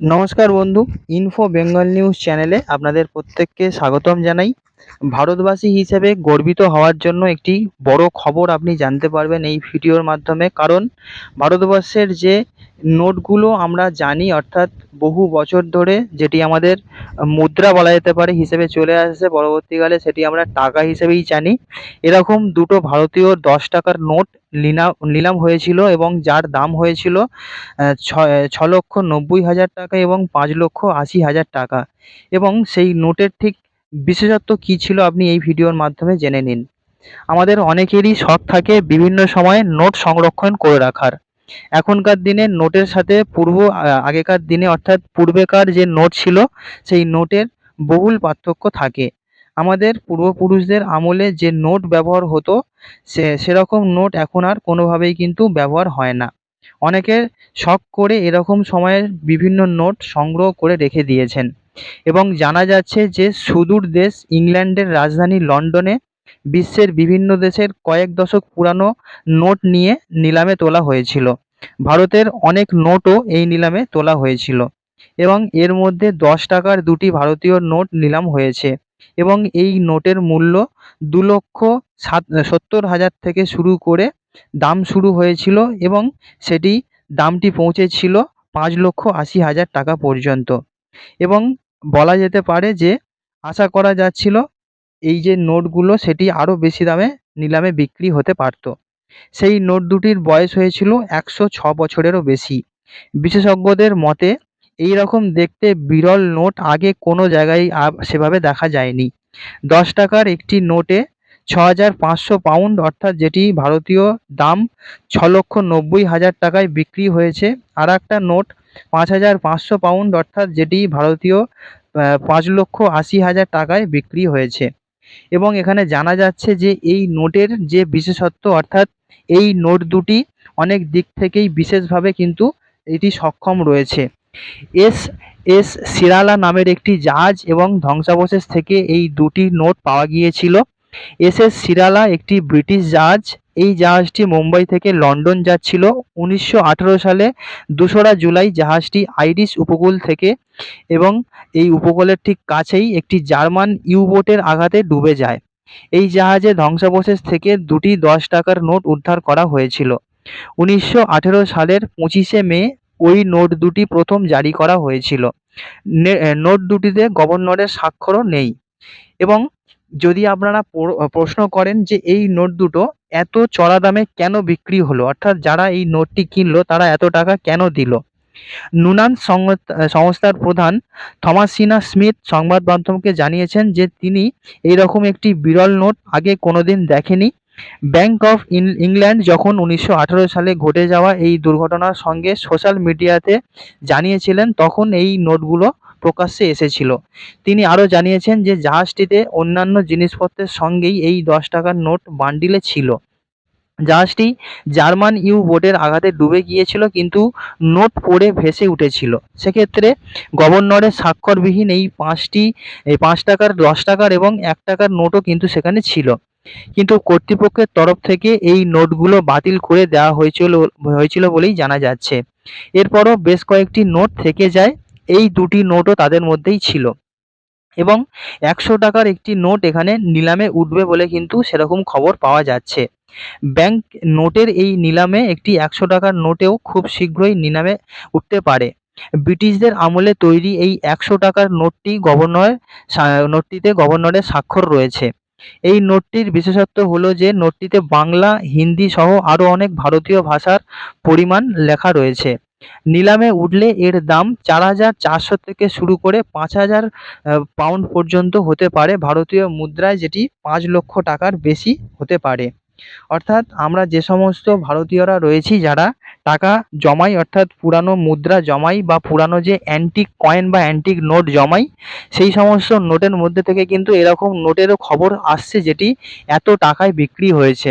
নমস্কার বন্ধু info Bengal news চ্যানেলে আপনাদের প্রত্যেককে স্বাগতম জানাই। ভারতবাসী হিসেবে গর্বিত হওয়ার জন্য একটি বড় খবর আপনি জানতে পারবেন এই ভিডিওর মাধ্যমে। কারণ ভারতবর্ষের যে নোটগুলো আমরা জানি, অর্থাৎ বহু বছর ধরে যেটি আমাদের মুদ্রা বলা যেতে পারে হিসেবে চলে আসছে, পরবর্তীকালে সেটি আমরা টাকা হিসেবেই জানি। এরকম দুটো ভারতীয় দশ টাকার নোট লিনা, নিলাম হয়েছিল এবং যার দাম হয়েছিল ছ লক্ষ নব্বই হাজার টাকা এবং পাঁচ লক্ষ আশি হাজার টাকা। এবং সেই নোটের ঠিক বিশেষত্ব কী ছিল আপনি এই ভিডিওর মাধ্যমে জেনে নিন। আমাদের অনেকেরই শখ থাকে বিভিন্ন সময়ে নোট সংরক্ষণ করে রাখার। এখনকার দিনে নোটের সাথে পূর্ব আগেকার দিনে অর্থাৎ পূর্বেকার যে নোট ছিল, সেই নোটের বহুল পার্থক্য থাকে। আমাদের পূর্বপুরুষদের আমলে যে নোট ব্যবহার হতো, সে, সেরকম নোট এখন আর কোনোভাবেই কিন্তু ব্যবহার হয় না। অনেকে শখ করে এরকম সময়ের বিভিন্ন নোট সংগ্রহ করে রেখে দিয়েছেন। এবং জানা যাচ্ছে যে সুদূর দেশ ইংল্যান্ডের রাজধানী লন্ডনে বিশ্বের বিভিন্ন দেশের কয়েক দশক পুরানো নোট নিয়ে নিলামে তোলা হয়েছিল। ভারতের অনেক নোটও এই নিলামে তোলা হয়েছিল এবং এর মধ্যে দশ টাকার দুটি ভারতীয় নোট নিলাম হয়েছে এবং এই নোটের মূল্য দু লক্ষ সাত, সত্তর হাজার থেকে শুরু করে দাম শুরু হয়েছিল এবং সেটি দামটি পৌঁছেছিল পাঁচ লক্ষ আশি হাজার টাকা পর্যন্ত এবং বলা যেতে পারে যে আশা করা যাচ্ছিল এই যে নোটগুলো সেটি আরও বেশি দামে নিলামে বিক্রি হতে পারত। সেই নোট দুটির বয়স হয়েছিল একশো ছ বছরেরও বেশি। বিশেষজ্ঞদের মতে, এই রকম দেখতে বিরল নোট আগে কোনো জায়গায় সেভাবে দেখা যায়নি। দশ টাকার একটি নোটে ছ হাজার পাঁচশো পাউন্ড অর্থাৎ যেটি ভারতীয় দাম ছ লক্ষ নব্বই হাজার টাকায় বিক্রি হয়েছে, আর একটা নোট পাঁচ হাজার পাঁচশো পাউন্ড অর্থাৎ যেটি ভারতীয় পাঁচ লক্ষ আশি হাজার টাকায় বিক্রি হয়েছে। এবং এখানে জানা যাচ্ছে যে এই নোটের যে বিশেষত্ব, অর্থাৎ এই নোট দুটি অনেক দিক থেকেই বিশেষভাবে কিন্তু এটি সক্ষম রয়েছে। এস এস সিরালা নামের একটি জাহাজ এবং ধ্বংসাবশেষ থেকে এই দুটি নোট পাওয়া গিয়েছিল। এস এস সিরালা একটি ব্রিটিশ জাহাজ। এই জাহাজটি মুম্বাই থেকে লন্ডন যাচ্ছিল। উনিশশো আঠেরো সালে দোসরা জুলাই জাহাজটি আইরিশ উপকূল থেকে এবং এই উপকূলের ঠিক কাছেই একটি জার্মান ইউবোটের আঘাতে ডুবে যায়। এই জাহাজে ধ্বংসাবশেষ থেকে দুটি দশ টাকার নোট উদ্ধার করা হয়েছিল। উনিশশো আঠেরো সালের পঁচিশে মে ওই নোট দুটি প্রথম জারি করা হয়েছিল। নোট দুটিতে গভর্নরের স্বাক্ষরও নেই। এবং যদি আপনারা প্রশ্ন করেন যে এই নোট দুটো এত চড়া দামে কেন বিক্রি হলো? অর্থাৎ যারা এই নোটটি কিনলো, তারা এত টাকা কেন দিল? নুনান সংস্থা- সংস্থার প্রধান থমাসিনা স্মিথ সংবাদ মাধ্যমকে জানিয়েছেন যে তিনি এইরকম একটি বিরল নোট আগে কোনোদিন দেখেনি। ব্যাংক অফ ইংল্যান্ড যখন উনিশশো আঠেরো সালে ঘটে যাওয়া এই দুর্ঘটনার সঙ্গে সোশ্যাল মিডিয়াতে জানিয়েছিলেন, তখন এই নোটগুলো প্রকাশ্যে এসেছিল। তিনি আরও জানিয়েছেন যে জাহাজটিতে অন্যান্য জিনিসপত্রের সঙ্গেই এই দশ টাকার নোট বান্ডিলে ছিল। জাহাজটি জার্মান ইউ বোটের আঘাতে ডুবে গিয়েছিল কিন্তু নোট পড়ে ভেসে উঠেছিল। সেক্ষেত্রে গভর্নরের স্বাক্ষরবিহীন এই পাঁচটি পাঁচ টাকার, দশ টাকার এবং এক টাকার নোটও কিন্তু সেখানে ছিল। কিন্তু কর্তৃপক্ষের তরফ থেকে এই নোটগুলো বাতিল করে দেওয়া হয়েছিল হয়েছিল বলেই জানা যাচ্ছে। এরপরও বেশ কয়েকটি নোট থেকে যায়। এই দুটি নোটও তাদের মধ্যেই ছিল। এবং একশো টাকার একটি নোট এখানে নিলামে উঠবে বলে কিন্তু সেরকম খবর পাওয়া যাচ্ছে। ব্যাংক নোটের এই নিলামে একটি একশো টাকার নোটেও খুব শীঘ্রই নিলামে উঠতে পারে। ব্রিটিশদের আমলে তৈরি এই একশো টাকার নোটটি গভর্নর নোটটিতে গভর্নরের স্বাক্ষর রয়েছে। এই নোটটির বিশেষত্ব হলো যে নোটটিতে বাংলা, হিন্দি সহ আরও অনেক ভারতীয় ভাষার পরিমাণ লেখা রয়েছে। নিলামে উঠলে এর দাম চার হাজার চারশো থেকে শুরু করে পাঁচ হাজার পাউন্ড পর্যন্ত হতে পারে। ভারতীয় মুদ্রায় যেটি পাঁচ লক্ষ টাকার বেশি হতে পারে। অর্থাৎ আমরা যে সমস্ত ভারতীয়রা রয়েছি যারা টাকা জমাই, অর্থাৎ পুরানো মুদ্রা জমাই বা পুরানো যে অ্যান্টিক কয়েন বা অ্যান্টিক নোট জমাই, সেই সমস্ত নোটের মধ্যে থেকে কিন্তু এরকম নোটেরও খবর আসছে যেটি এত টাকায় বিক্রি হয়েছে।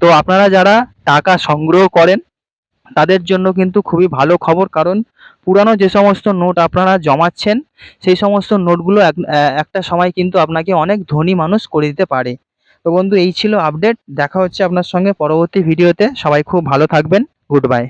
তো আপনারা যারা টাকা সংগ্রহ করেন তাদের জন্য কিন্তু খুবই ভালো খবর, কারণ পুরানো যে সমস্ত নোট আপনারা জমাচ্ছেন, সেই সমস্ত নোটগুলো এক একটা সময় কিন্তু আপনাকে অনেক ধনী মানুষ করে দিতে পারে। তো বন্ধু, এই ছিল আপডেট দেখা হচ্ছে আপনার সঙ্গে পরবর্তী ভিডিওতে সবাই খুব ভালো থাকবেন। Good bye